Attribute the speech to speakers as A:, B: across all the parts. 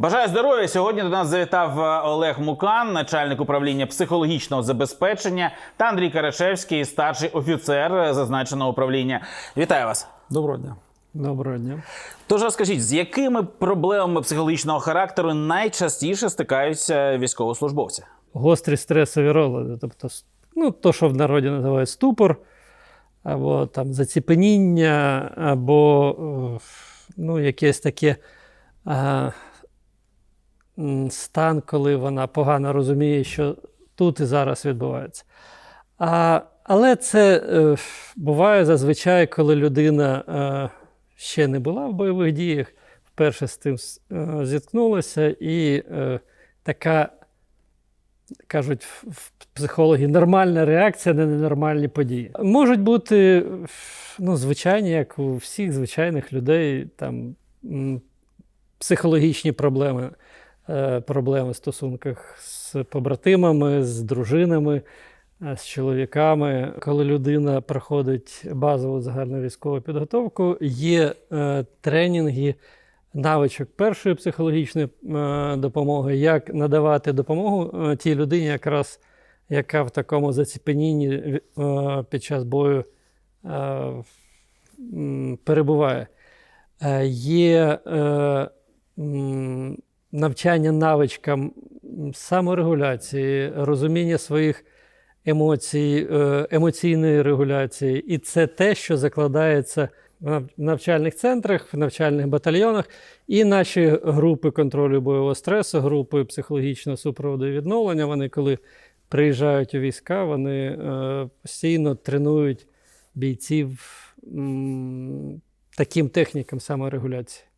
A: Бажаю здоров'я. Сьогодні до нас завітав е, Олег Мукан, начальник управління психологічного забезпечення, та Андрій Карашевський, старший офіцер е, зазначеного управління. Вітаю вас.
B: Доброго дня.
C: Доброго дня.
A: Тож розкажіть, з якими проблемами психологічного характеру найчастіше стикаються військовослужбовці?
C: Гострі стресові розлади, тобто, ну, то, що в народі називають ступор, або там заціпеніння, або е, ну, якесь таке м, стан, коли вона погано розуміє, що тут і зараз відбувається. А, але це е, буває зазвичай, коли людина е, ще не була в бойових діях, вперше з тим е, зіткнулася, і е, така кажуть в- психології, нормальна реакція на ненормальні події. Можуть бути ну, звичайні, як у всіх звичайних людей, там психологічні проблеми, проблеми в стосунках з побратимами, з дружинами, е, з чоловіками. Коли людина проходить базову загальновійськову підготовку, є е, тренінги навичок першої психологічної е, допомоги, як надавати допомогу е, тій людині, якраз яка в такому заціпенінні е, під час бою е, перебуває. Е, Є е, навчання навичкам саморегуляції, розуміння своїх емоцій, е, емоційної регуляції. І це те, що закладається в навчальних центрах, в навчальних батальйонах. І наші групи контролю бойового стресу, групи психологічного супроводу і відновлення, вони, коли приїжджають у війська, вони е, постійно тренують бійців таким технікам саморегуляції.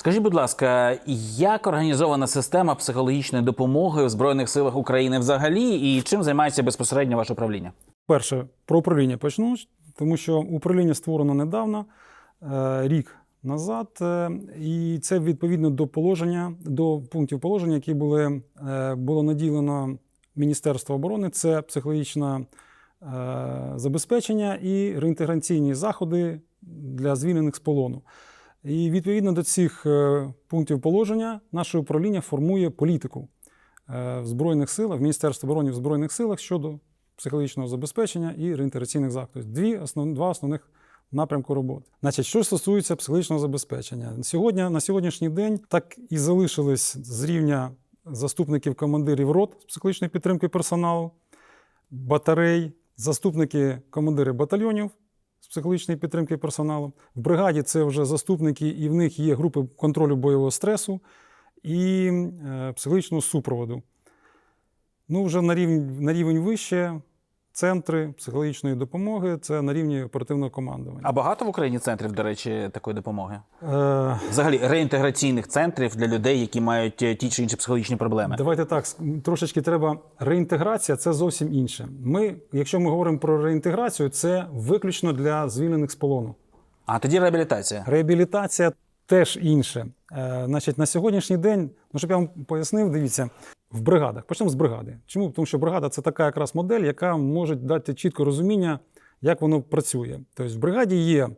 A: Скажіть, будь ласка, як організована система психологічної допомоги в Збройних силах України взагалі, і чим займається безпосередньо ваше управління?
B: Перше, про управління почну, тому що управління створено недавно, е, рік назад, е, і це відповідно до положення, до пунктів положення, які були, е, було наділено Міністерство оборони. Це психологічне забезпечення і реінтеграційні заходи для звільнених з полону. І відповідно до цих е, пунктів положення, наше управління формує політику е, в Збройних силах, в Міністерстві оборони в Збройних силах щодо психологічного забезпечення і реінтеграційних заходів. Дві основ, два основних напрямку роботи. Значить, що стосується психологічного забезпечення, сьогодні на сьогоднішній день так і залишились з рівня заступників командирів рот з психологічної підтримки персоналу, батарей, заступники командири батальйонів психологічної підтримки персоналу. В бригаді це вже заступники, і в них є групи контролю бойового стресу і е, психологічного супроводу. Ну, вже на рівень, на рівень вище центри психологічної допомоги це на рівні оперативного командування.
A: А багато в Україні центрів, до речі, такої допомоги?
B: Е,
A: Взагалі реінтеграційних центрів для людей, які мають е, ті чи інші психологічні проблеми.
B: давайте так, трошечки треба. Реінтеграція це зовсім інше. Ми, якщо ми говоримо про реінтеграцію, це виключно для звільнених з полону.
A: А тоді реабілітація.
B: Реабілітація теж інше. Е, значить, на сьогоднішній день, ну щоб я вам пояснив, дивіться, в бригадах. Почнемо з бригади. Чому? Тому що бригада це така якраз модель, яка може дати чітке розуміння, як воно працює. Тобто в бригаді є е,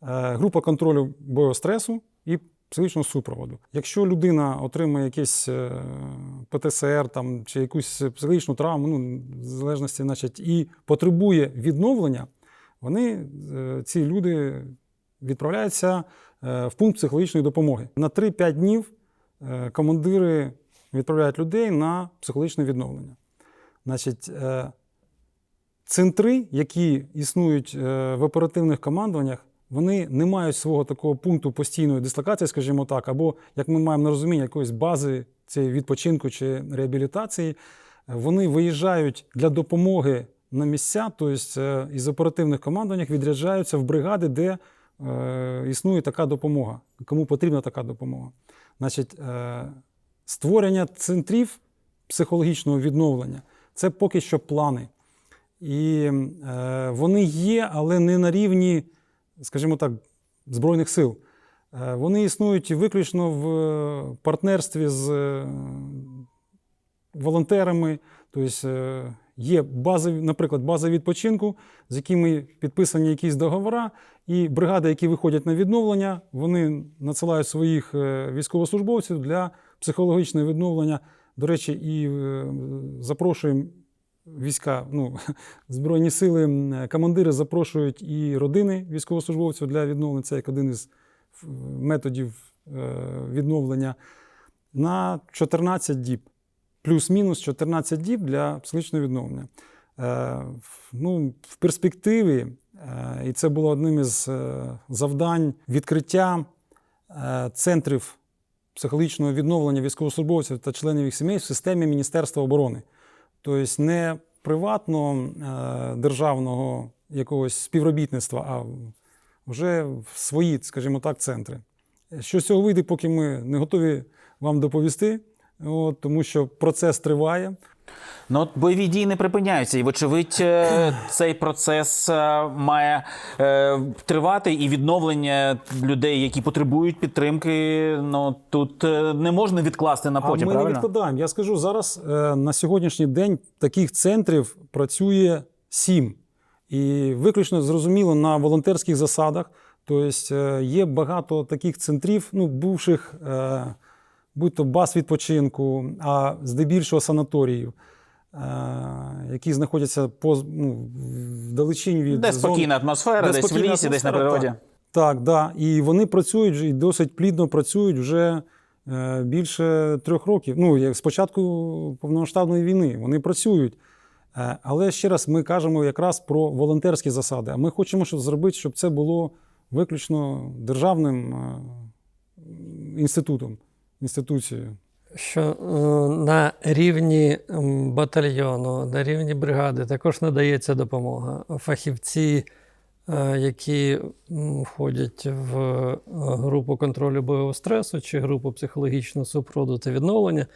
B: група контролю бойостресу і психічного супроводу. Якщо людина отримує якесь е, ПТСР там, чи якусь психологічну травму, ну, в залежності, значить, і потребує відновлення, вони, е, ці люди відправляються в пункт психологічної допомоги. На 3-5 днів командири відправляють людей на психологічне відновлення. Значить, е, центри, які існують е, в оперативних командуваннях, вони не мають свого такого пункту постійної дислокації, скажімо так, або як ми маємо на розуміння якоїсь бази цієї відпочинку чи реабілітації. Вони виїжджають для допомоги на місця, тобто е, із оперативних командуваннях відряджаються в бригади, де існує така допомога, кому потрібна така допомога. Значить, створення центрів психологічного відновлення це поки що плани. І е, вони є, але не на рівні, скажімо так, Збройних сил. Е, вони існують виключно в е, партнерстві з е, волонтерами. Тобто е, Є базові, наприклад, база відпочинку, з якими підписані якісь договори, і бригади, які виходять на відновлення, вони надсилають своїх е, військовослужбовців для психологічного відновлення. До речі, і е, запрошуємо війська, ну, Збройні сили, командири запрошують і родини військовослужбовців для відновлення. Це як один із методів е, відновлення на 14 діб. Плюс-мінус 14 діб для психологічного відновлення. Е, ну, в перспективі, і це було одним із завдань відкриття центрів психологічного відновлення військовослужбовців та членів їх сімей в системі Міністерства оборони. Тобто не приватно е, державного якогось співробітництва, а вже в свої, скажімо так, центри. Що з цього вийде, поки ми не готові вам доповісти, от, тому що процес триває.
A: Ну, от бойові дії не припиняються, і вочевидь, е, цей процес е, має е, тривати, і відновлення людей, які потребують підтримки. Ну тут не можна відкласти на потім.
B: а ми
A: правильно?
B: не відкладаємо. Я скажу зараз на сьогоднішній день таких центрів працює сім. І виключно зрозуміло на волонтерських засадах. Тобто є багато таких центрів, ну, бувших, будь то баз відпочинку, а здебільшого санаторіїв, е, які знаходяться по, ну, вдалечінь від
A: Де
B: зон-
A: спокійна атмосфера,
B: де
A: десь в лісі, десь на природі.
B: Так, так. Да. І вони працюють і досить плідно працюють вже е, більше трьох років. Ну, як з початку повномасштабної війни вони працюють. Е, але ще раз ми кажемо якраз про волонтерські засади. А ми хочемо щоб зробити, щоб це було виключно державним інститутом, інституцією.
C: що е, на рівні батальйону, на рівні бригади також надається допомога. Фахівці, е, які входять в е, групу контролю бойового стресу чи групу психологічного супроводу та відновлення,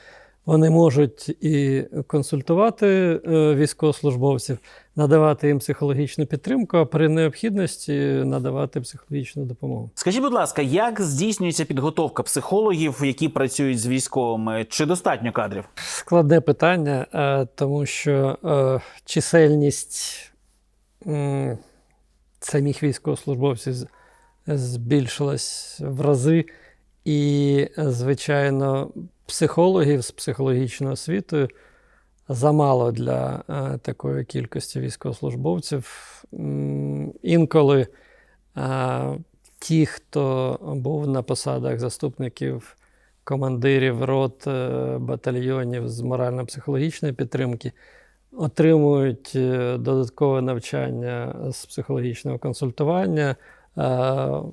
C: вони можуть і консультувати е, військовослужбовців, надавати їм психологічну підтримку, а при необхідності надавати психологічну допомогу.
A: Скажіть, будь ласка, як здійснюється підготовка психологів, які працюють з військовими? Чи достатньо кадрів?
C: Складне питання, е, тому що е, чисельність самих військовослужбовців збільшилась в рази, і, звичайно, психологів з психологічною освітою замало для е, такої кількості військовослужбовців. Інколи е, ті, хто був на посадах заступників командирів рот, е, батальйонів з морально-психологічної підтримки отримують додаткове навчання з психологічного консультування,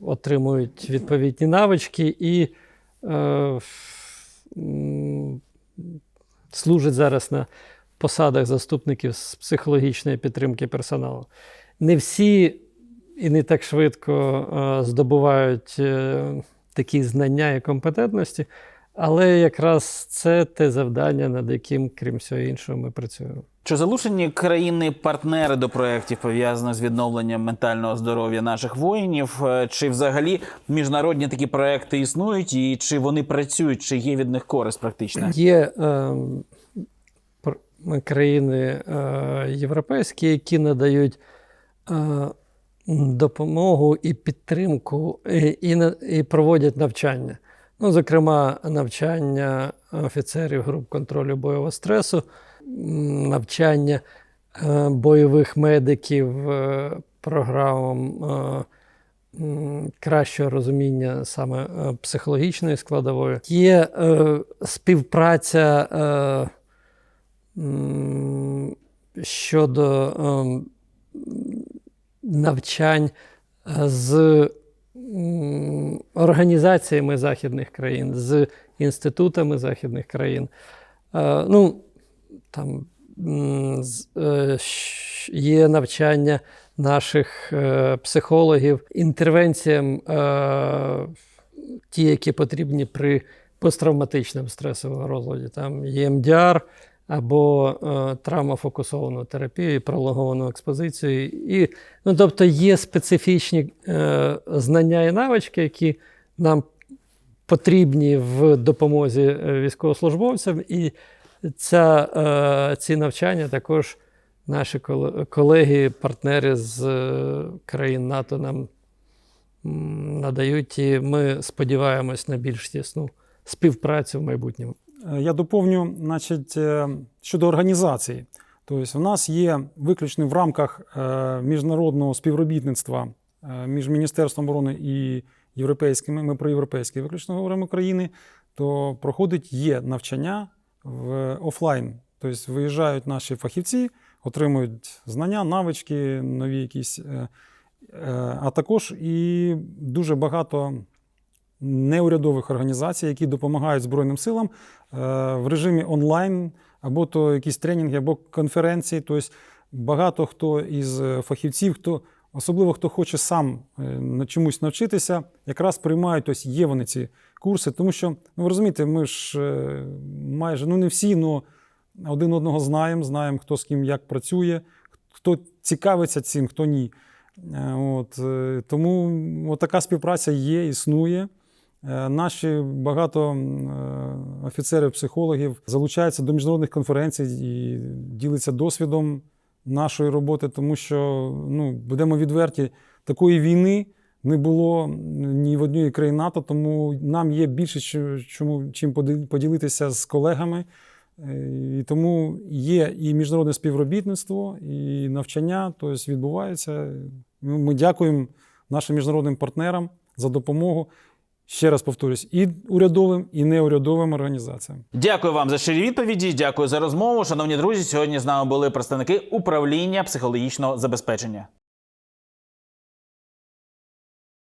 C: отримують відповідні навички і е, служать зараз на посадах заступників з психологічної підтримки персоналу. Не всі і не так швидко е, здобувають е, такі знання і компетентності, але якраз це те завдання, над яким, крім всього іншого, ми працюємо.
A: Чи залучені країни-партнери до проєктів, пов'язаних з відновленням ментального здоров'я наших воїнів? Е, Чи взагалі міжнародні такі проекти існують, і чи вони працюють, чи є від них користь практична?
C: Є е, країни е, європейські, які надають е, допомогу і підтримку, і, і, на- і проводять навчання. Ну, зокрема, навчання офіцерів груп контролю бойового стресу, навчання е, бойових медиків е, програмам е, кращого розуміння саме психологічної складової. Є співпраця щодо е, навчань з організаціями західних країн, з інститутами західних країн. Е, ну, там е, є навчання наших е, психологів інтервенціям, ті, які потрібні при посттравматичному стресовому розладі. Там є МДР або е, травмофокусовану терапію, і пролонговану експозицію. І, ну, тобто є специфічні е, знання і навички, які нам потрібні в допомозі е, військовослужбовцям, і ця, е, ці навчання також наші кол- колеги, партнери з е, країн НАТО нам надають, і ми сподіваємось на більш тісну співпрацю в майбутньому.
B: Е, Я доповню, значить, е, щодо організації. Тобто, в нас є виключно в рамках е, міжнародного співробітництва між Міністерством оборони і європейськими, ми про європейські виключно говоримо країни, то проходить є навчання в офлайн. Тобто виїжджають наші фахівці, отримують знання, навички, нові якісь. А також і дуже багато неурядових організацій, які допомагають Збройним силам е, в режимі онлайн, або то якісь тренінги, або конференції. Тобто багато хто із е, фахівців, хто, особливо хто хоче сам е, на чомусь навчитися, якраз приймають, тобто є вони ці курси. Тому що, ну ви розумієте, ми ж майже ну не всі, але один одного знаємо, знаємо, хто з ким як працює, хто цікавиться цим, хто ні. От, тому от така співпраця є, існує. Е, Наші багато е, офіцерів, психологів залучаються до міжнародних конференцій і діляться досвідом нашої роботи, тому що ну, будемо відверті, такої війни не було ні в одній країні НАТО, тому нам є більше чому, чим поділитися з колегами. Е, І тому є і міжнародне співробітництво, і навчання, тобто відбувається. Ми дякуємо нашим міжнародним партнерам за допомогу. Ще раз повторюсь, і урядовим, і неурядовим організаціям.
A: Дякую вам за щирі відповіді. Дякую за розмову. Шановні друзі. Сьогодні з нами були представники управління психологічного забезпечення.